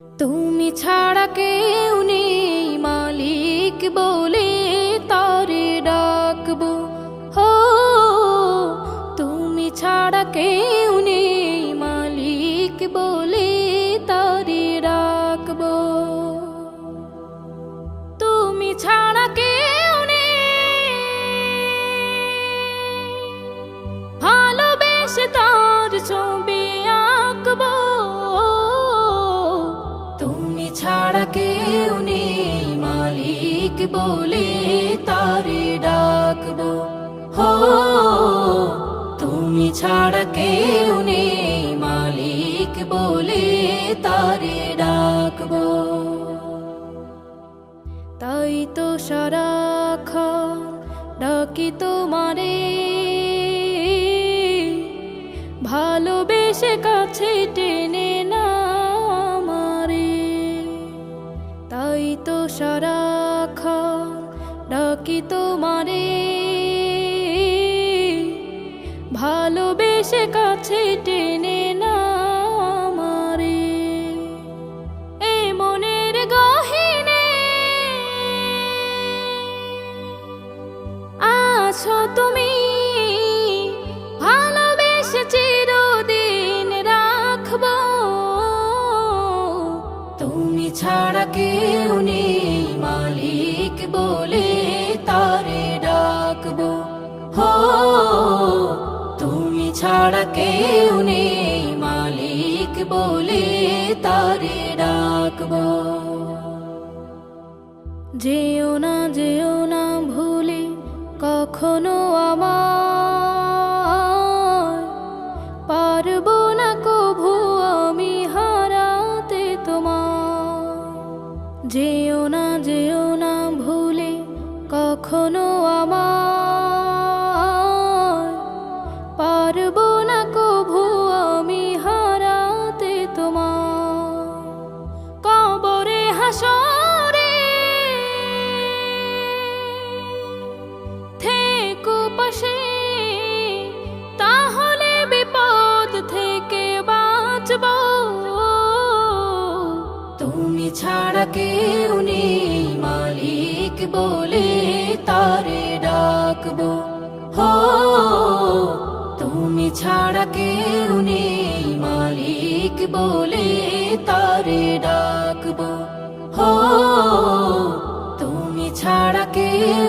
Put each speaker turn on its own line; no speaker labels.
তুমি ছাড়া কে উনি মালিক বলে তারে ডাকবো। হো তুমি ছাড়া কেউ মালিক বলে তারে ডাকবো। হো, তুমি ছাড়া কেউ নেই, মালিক বলে তারে ডাকবো। তাই তো সারাক্ষণ ডাকি তোমারে। ভালোবেসে কাছে টেনে না আমারে। তাই তো সারাক্ষণ ডাকি তোমারে? ভালোবেসে কাছে টেনে না আছো তুমি, ভালোবেসে চিরদিন রাখব। তুমি ছাড়া কেউ নেই। ছাড়া কেউ নেই মালিক বলে তারে ডাকবো। যেও না যেও না ভুলে কখনো আমার পারব না কভু আমি হারাতে তোমার যেও না যেও না ভুলে কখনো আমার ছাড়া কেউ উনি মালিক বলে তারে ডাকবো। হো, তুমি ছাড়া কেউ উনি মালিক বলে তারে ডাকবো। হো, তুমি ছাড়া কেউ